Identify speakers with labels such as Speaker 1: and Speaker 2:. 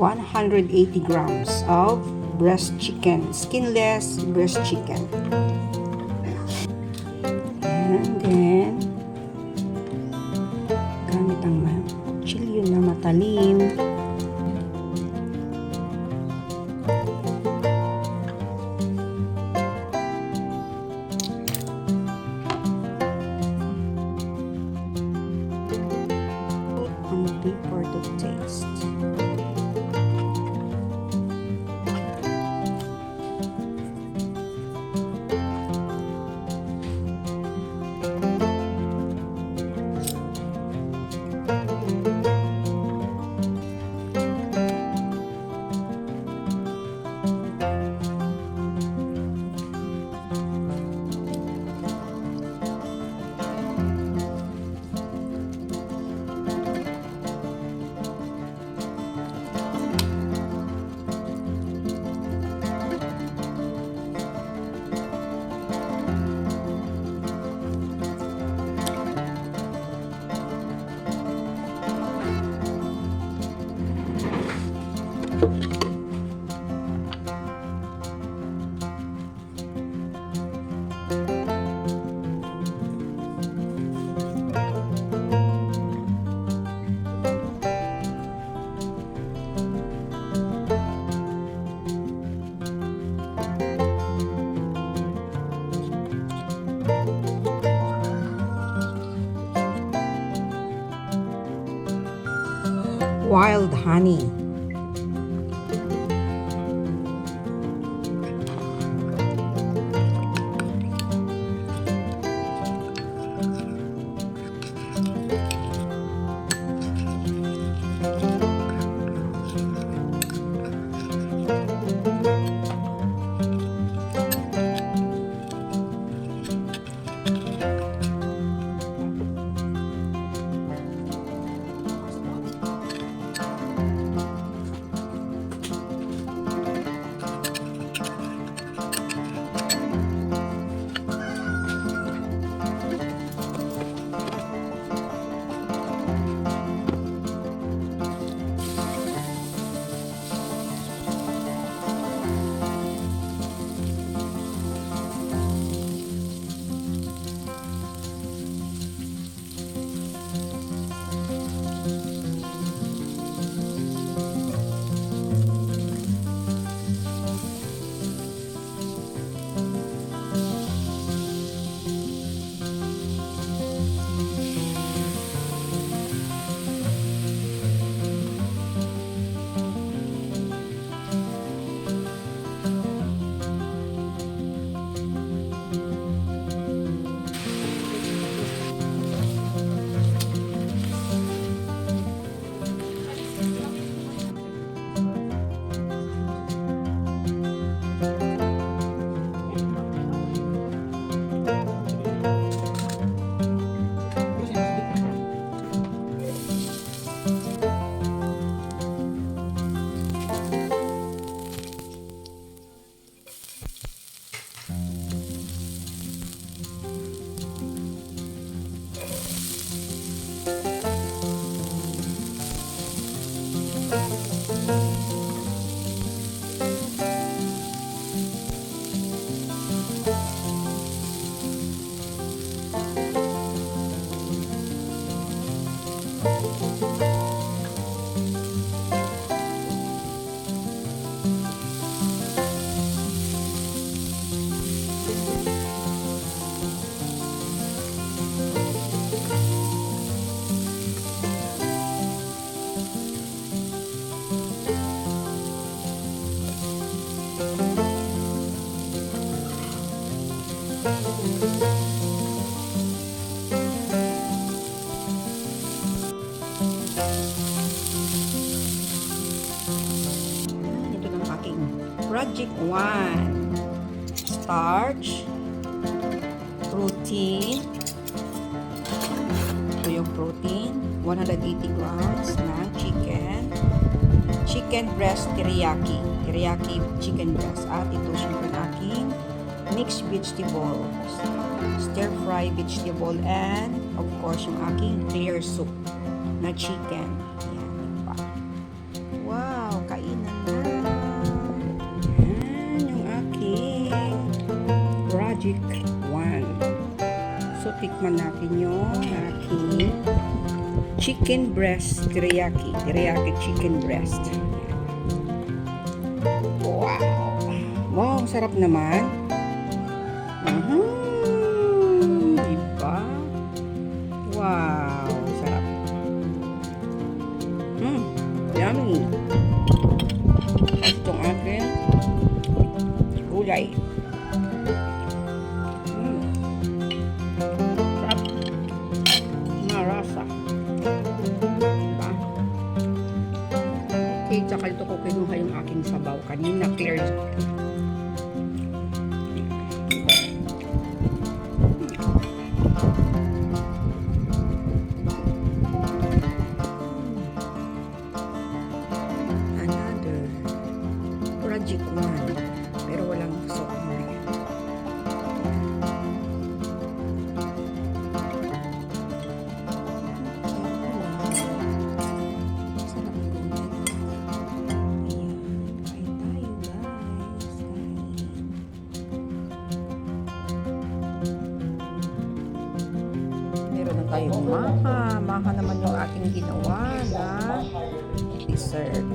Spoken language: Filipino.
Speaker 1: 180 grams of breast chicken, skinless breast chicken. Wild honey. Ito Project 1. Starch. Protein. Ito yung protein. 180 grams na chicken. Chicken breast teriyaki. Teriyaki chicken breast. At ito siyempre ang aking mixed vegetables. Stir fry vegetable and of course yung aking clear soup na chicken. Project 1. So, tikman natin yung aking chicken breast teriyaki. Teriyaki chicken breast. Wow! Wow, sarap naman. Mhm. Diba? Wow, sarap. Mm, yummy. Itong akin, gulay. Tsaka ito ko kinuha yung aking sabaw. Kanina clear. Another. Project 1. tayo maha. Maha naman yung ating ginawa na dessert.